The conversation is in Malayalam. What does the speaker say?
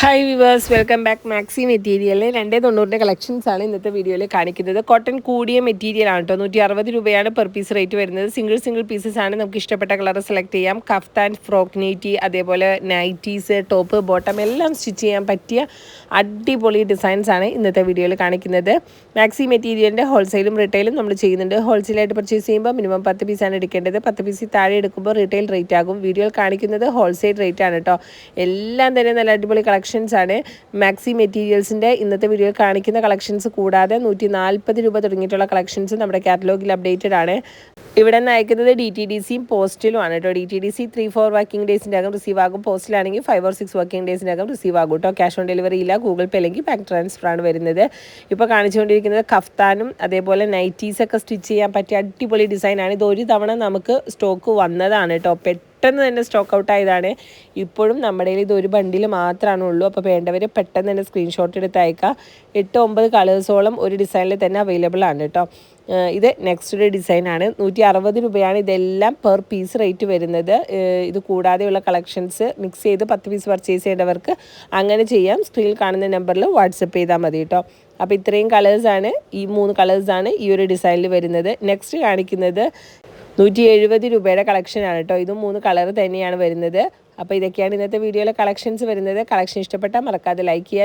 Hi viewers welcome back maxi മെറ്റീരിയലിൽ രണ്ടേ തൊണ്ണൂറിന്റെ കളക്ഷൻസ് ആണ് ഇന്നത്തെ വീഡിയോയിൽ കാണിക്കുന്നത്. കോട്ടൺ കൂടിയ മെറ്റീരിയൽ ആണ് കേട്ടോ നൂറ്റി അറുപത് രൂപയാണ് പെർ പീസ് റേറ്റ് വരുന്നത്. സിംഗിൾ സിംഗിൾ പീസസ് ആണ് നമുക്ക് ഇഷ്ടപ്പെട്ട കളർ സെലക്ട് ചെയ്യാം. കഫ്താൻ ഫ്രോക്ക് നൈറ്റി അതേപോലെ നൈറ്റീസ് ടോപ്പ് ബോട്ടം എല്ലാം സ്റ്റിച്ച് ചെയ്യാൻ പറ്റിയ അടിപൊളി ഡിസൈൻസ് ആണ് ഇന്നത്തെ വീഡിയോയിൽ കാണിക്കുന്നത്. മാക്സി മെറ്റീരിയലിന്റെ ഹോൾസെയിലും റീറ്റെയിലും നമ്മൾ ചെയ്യുന്നുണ്ട്. ഹോൾസെയിലായിട്ട് പർച്ചേസ് ചെയ്യുമ്പോൾ മിനിമം പത്ത് പീസാണ് എടുക്കേണ്ടത്. പത്ത് പീസ് താഴെ എടുക്കുമ്പോൾ റീറ്റെയിൽ റേറ്റ് ആകും. വീഡിയോയിൽ കാണിക്കുന്നത് ഹോൾസെയിൽ റേറ്റ് ആണ് കേട്ടോ എല്ലാം തന്നെ നല്ല അടിപൊളി കളക്ഷൻസ് ആണ്. മാക്സി മെറ്റീരിയൽസിന്റെ ഇന്നത്തെ വീഡിയോ കാണിക്കുന്ന കളക്ഷൻസ് കൂടാതെ നൂറ്റി നാൽപ്പത് രൂപ തുടങ്ങിയിട്ടുള്ള കളക്ഷൻസ് നമ്മുടെ കാറ്റലോഗിൽ അപ്ഡേറ്റഡ് ആണ്. ഇവിടെ നിന്ന് അയക്കുന്നത് ഡി ടി ഡി സിയും പോസ്റ്റിലും ആണ് കേട്ടോ D T D C three four working ഡേയ്സിന്റെ അകം റിസീവ് ആകും. പോസ്റ്റിലാണെങ്കിൽ ഫൈവ് ഓർ സിക്സ് വർക്കിംഗ് ഡേയ്സിന്റെ അകം റിസീവ് ആകും കേട്ടോ ക്യാഷ് ഓൺ ഡെലിവറി ഇല്ല. ഗൂഗിൾ പേ അല്ലെങ്കിൽ ബാങ്ക് ട്രാൻസ്ഫർ ആണ് വരുന്നത്. ഇപ്പോൾ കാണിച്ചുകൊണ്ടിരിക്കുന്നത് കഫ്താനും അതേപോലെ നൈറ്റീസൊക്കെ സ്റ്റിച്ച് ചെയ്യാൻ പറ്റിയ അടിപൊളി ഡിസൈനാണ് ഇത് ഒരു തവണ നമുക്ക് സ്റ്റോക്ക് വന്നതാണ് കേട്ടോ പെട്ടെന്ന് തന്നെ സ്റ്റോക്ക് ഔട്ട് ആയതാണ്. ഇപ്പോഴും നമ്മുടെ ഇത് ഒരു ബണ്ടിൽ മാത്രമാണ് ഉള്ളൂ. അപ്പോൾ വേണ്ടവർ പെട്ടെന്ന് തന്നെ സ്ക്രീൻഷോട്ട് എടുത്ത് അയക്കുക. എട്ട് ഒമ്പത് കളേഴ്സോളം ഒരു ഡിസൈനിൽ തന്നെ അവൈലബിൾ ആണ് കേട്ടോ ഇത് നെക്സ്റ്റ് ഒരു ഡിസൈനാണ് നൂറ്റി അറുപത് രൂപയാണ് ഇതെല്ലാം പെർ പീസ് റേറ്റ് വരുന്നത്. ഇത് കൂടാതെയുള്ള കളക്ഷൻസ് മിക്സ് ചെയ്ത് പത്ത് പീസ് പർച്ചേസ് ചെയ്യേണ്ടവർക്ക് അങ്ങനെ ചെയ്യാം. സ്ക്രീനിൽ കാണുന്ന നമ്പറിൽ വാട്സപ്പ് ചെയ്താൽ മതി കേട്ടോ അപ്പോൾ ഇത്രയും കളേഴ്സാണ് ഈ മൂന്ന് കളേഴ്സാണ് ഈ ഒരു ഡിസൈനിൽ വരുന്നത്. നെക്സ്റ്റ് കാണിക്കുന്നത് നൂറ്റി എഴുപത് രൂപയുടെ കളക്ഷനാണ് കേട്ടോ. ഇതും മൂന്ന് കളർ തന്നെയാണ് വരുന്നത്. അപ്പോൾ ഇതൊക്കെയാണ് ഇന്നത്തെ വീഡിയോയിലെ കളക്ഷൻസ് വരുന്നത്. കളക്ഷൻ ഇഷ്ടപ്പെട്ടാൽ മറക്കാതെ ലൈക്ക് ചെയ്യുക.